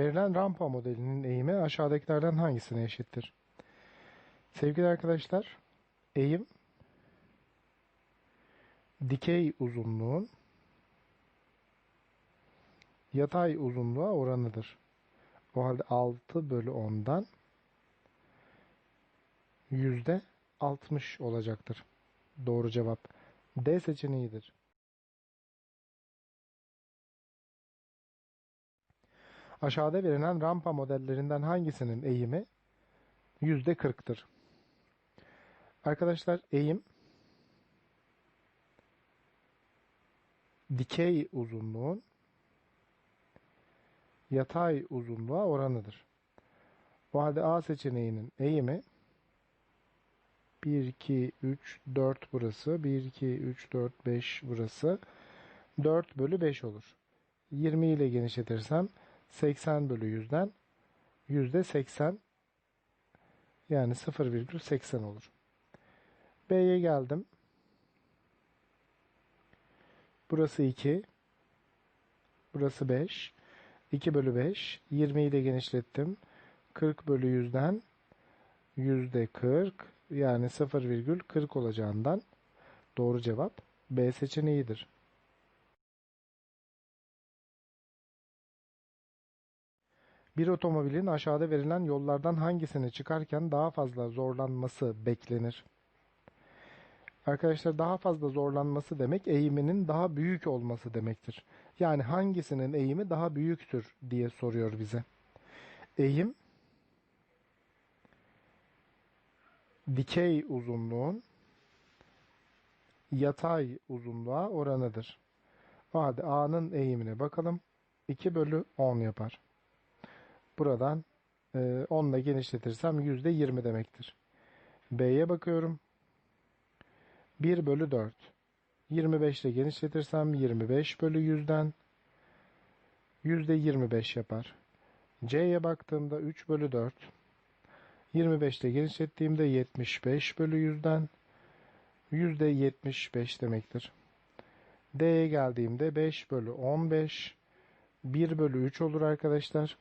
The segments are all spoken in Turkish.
Verilen rampa modelinin eğimi aşağıdakilerden hangisine eşittir? Sevgili arkadaşlar, eğim dikey uzunluğun yatay uzunluğa oranıdır. O halde 6 bölü 10'dan yüzde 60 olacaktır. Doğru cevap D seçeneğidir. Aşağıda verilen rampa modellerinden hangisinin eğimi yüzde 40'tır? Arkadaşlar eğim dikey uzunluğun yatay uzunluğa oranıdır. O halde A seçeneğinin eğimi 1, 2, 3, 4 burası. 1, 2, 3, 4, 5 burası. 4 bölü 5 olur. 20 ile genişletirsem 80 bölü 100'den yüzde 80 yani 0,80 olur. B'ye geldim. Burası 2. Burası 5. 2 bölü 5. 20 ile genişlettim. 40 bölü 100'den yüzde 40 yani 0,40 olacağından doğru cevap B seçeneğidir. Bir otomobilin aşağıda verilen yollardan hangisini çıkarken daha fazla zorlanması beklenir? Arkadaşlar daha fazla zorlanması demek eğiminin daha büyük olması demektir. Yani hangisinin eğimi daha büyüktür diye soruyor bize. Eğim dikey uzunluğun yatay uzunluğa oranıdır. O halde A'nın eğimine bakalım. 2 bölü 10 yapar. Buradan e, 10 ile genişletirsem %20 demektir. B'ye bakıyorum. 1 bölü 4. 25 ile genişletirsem 25 bölü 100'den %25 yapar. C'ye baktığımda 3 bölü 4. 25 ile genişlettiğimde 75 bölü 100'den %75 demektir. D'ye geldiğimde 5 bölü 15 1 bölü 3 olur arkadaşlar.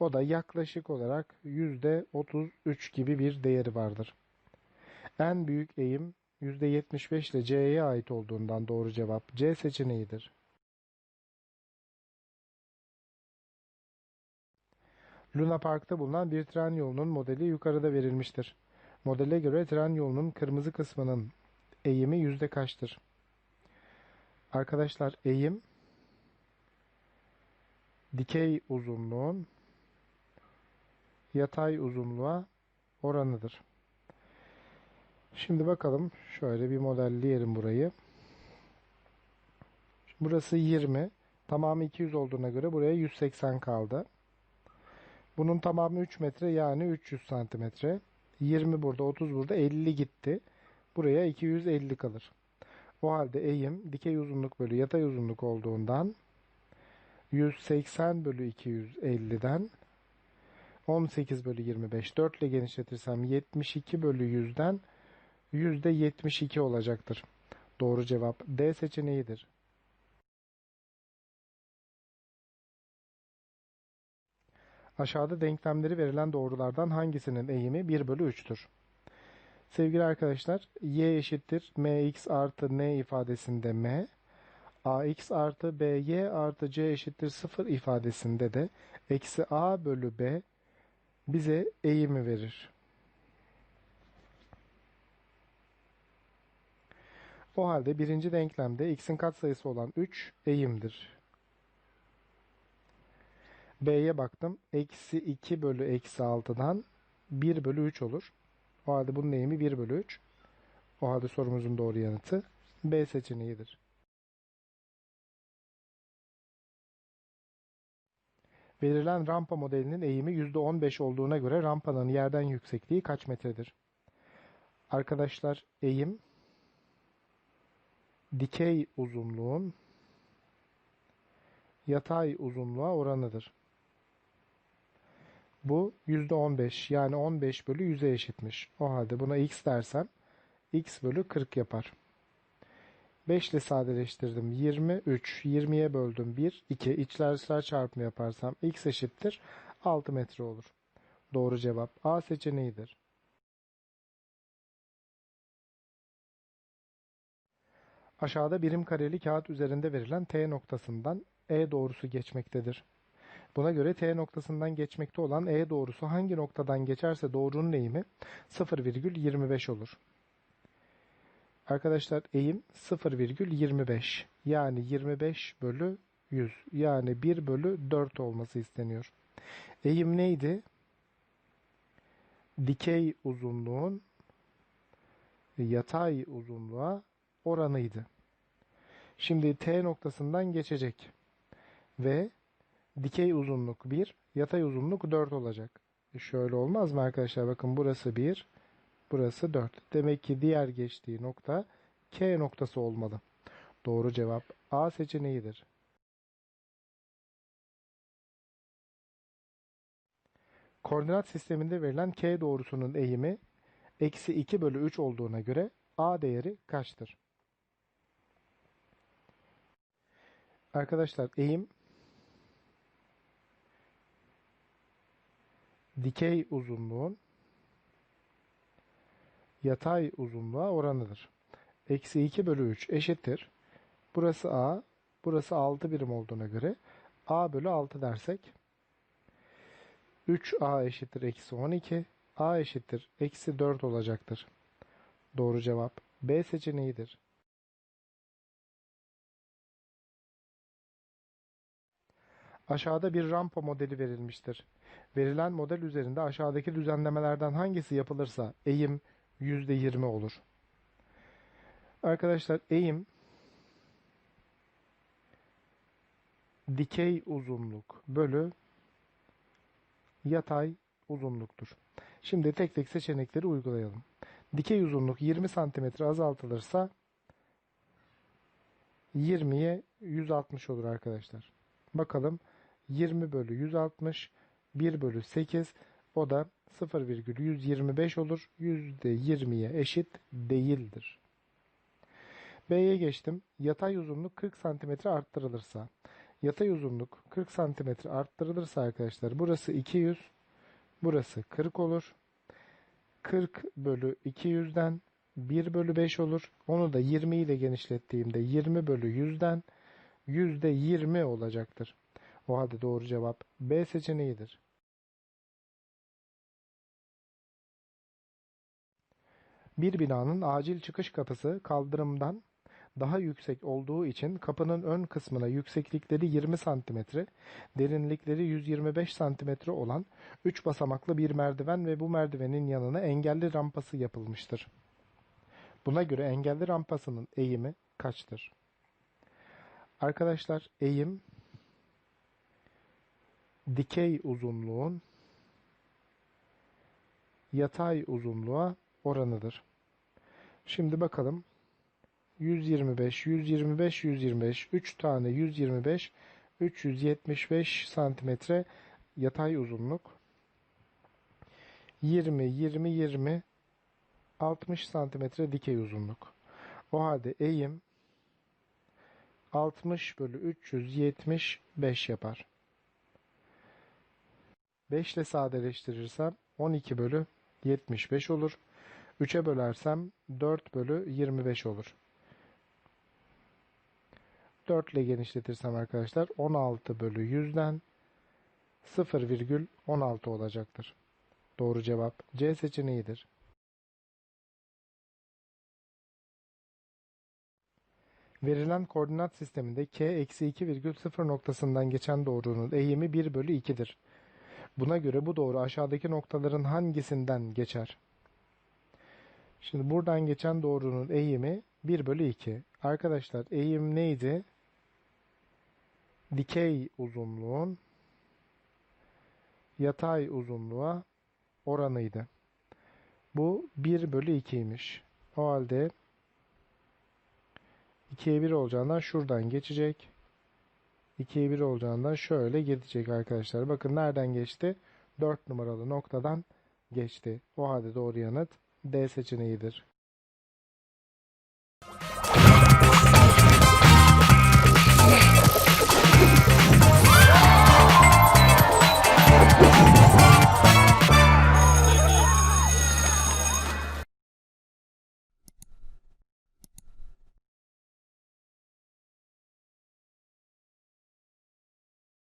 O da yaklaşık olarak %33 gibi bir değeri vardır. En büyük eğim %75 ile C'ye ait olduğundan doğru cevap C seçeneğidir. Luna Park'ta bulunan bir tren yolunun modeli yukarıda verilmiştir. Modele göre tren yolunun kırmızı kısmının eğimi yüzde kaçtır? Arkadaşlar eğim dikey uzunluğun yatay uzunluğa oranıdır. Şimdi bakalım şöyle bir modelleyelim burayı. Burası 20. Tamamı 200 olduğuna göre buraya 180 kaldı. Bunun tamamı 3 metre yani 300 santimetre. 20 burada 30 burada 50 gitti. Buraya 250 kalır. O halde eğim dikey uzunluk bölü yatay uzunluk olduğundan 180 bölü 250'den 18 bölü 25 4 ile genişletirsem 72 bölü 100'den %72 olacaktır. Doğru cevap D seçeneğidir. Aşağıda denklemleri verilen doğrulardan hangisinin eğimi 1 bölü 3'tür? Sevgili arkadaşlar, y eşittir mx artı n ifadesinde m, ax artı by artı c eşittir 0 ifadesinde de eksi a bölü b bize eğimi verir. O halde birinci denklemde x'in katsayısı olan 3 eğimdir. B'ye baktım. Eksi 2 bölü eksi 6'dan 1 bölü 3 olur. O halde bunun eğimi 1 bölü 3. O halde sorumuzun doğru yanıtı B seçeneğidir. Verilen rampa modelinin eğimi %15 olduğuna göre rampanın yerden yüksekliği kaç metredir? Arkadaşlar eğim dikey uzunluğun yatay uzunluğa oranıdır. Bu %15 yani 15 bölü 100'e eşitmiş. O halde buna x dersem x bölü 40 yapar. 5 ile sadeleştirdim. 23. 20'ye böldüm 1. 2. İçler dışlar çarpımı yaparsam x eşittir 6 metre olur. Doğru cevap A seçeneğidir. Aşağıda birim kareli kağıt üzerinde verilen T noktasından E doğrusu geçmektedir. Buna göre T noktasından geçmekte olan E doğrusu hangi noktadan geçerse doğrunun eğimi 0,25 olur. Arkadaşlar eğim 0,25 yani 25 bölü 100 yani 1 bölü 4 olması isteniyor. Eğim neydi? Dikey uzunluğun yatay uzunluğa oranıydı. Şimdi T noktasından geçecek ve dikey uzunluk 1, yatay uzunluk 4 olacak. E şöyle olmaz mı arkadaşlar? Bakın burası 1, burası 4. Demek ki diğer geçtiği nokta K noktası olmalı. Doğru cevap A seçeneğidir. Koordinat sisteminde verilen K doğrusunun eğimi eksi 2 bölü 3 olduğuna göre A değeri kaçtır? Arkadaşlar eğim dikey uzunluğun yatay uzunluğa oranıdır. Eksi 2 bölü 3 eşittir. Burası A, burası 6 birim olduğuna göre A bölü 6 dersek 3A eşittir eksi 12, A eşittir eksi 4 olacaktır. Doğru cevap B seçeneğidir. Aşağıda bir rampa modeli verilmiştir. Verilen model üzerinde aşağıdaki düzenlemelerden hangisi yapılırsa eğim %20 olur. Arkadaşlar eğim dikey uzunluk bölü yatay uzunluktur. Şimdi tek tek seçenekleri uygulayalım. Dikey uzunluk 20 cm azaltılırsa 20'ye 160 olur arkadaşlar. Bakalım 20 bölü 160 1 bölü 8 o da 0,125 olur. %20'ye eşit değildir. B'ye geçtim. Yatay uzunluk 40 cm arttırılırsa. Yatay uzunluk 40 cm arttırılırsa arkadaşlar burası 200 burası 40 olur. 40 bölü 200'den 1 bölü 5 olur. Onu da 20 ile genişlettiğimde 20 bölü 100'den %20 olacaktır. O halde doğru cevap B seçeneğidir. Bir binanın acil çıkış kapısı kaldırımdan daha yüksek olduğu için kapının ön kısmına yükseklikleri 20 cm, derinlikleri 125 cm olan 3 basamaklı bir merdiven ve bu merdivenin yanına engelli rampası yapılmıştır. Buna göre engelli rampasının eğimi kaçtır? Arkadaşlar eğim dikey uzunluğun yatay uzunluğa oranıdır. Şimdi bakalım. 125, 125, 125, 3 tane 125, 375 santimetre yatay uzunluk. 20, 20, 20, 60 santimetre dikey uzunluk. O halde eğim 60 bölü 375 yapar. 5 ile sadeleştirirsem 12 bölü 75 olur. 3'e bölersem 4 bölü 25 olur. 4 ile genişletirsem arkadaşlar 16 bölü 100'den 0,16 olacaktır. Doğru cevap C seçeneğidir. Verilen koordinat sisteminde k eksi 2,0 noktasından geçen doğrunun eğimi 1 bölü 2'dir. Buna göre bu doğru aşağıdaki noktaların hangisinden geçer? Şimdi buradan geçen doğrunun eğimi 1 bölü 2. Arkadaşlar eğim neydi? Dikey uzunluğun yatay uzunluğa oranıydı. Bu 1 bölü 2'ymiş. O halde 2'ye 1 olacağından şuradan geçecek. 2'ye 1 olacağından şöyle gidecek arkadaşlar. Bakın nereden geçti? 4 numaralı noktadan geçti. O halde doğru yanıt D seçeneğidir.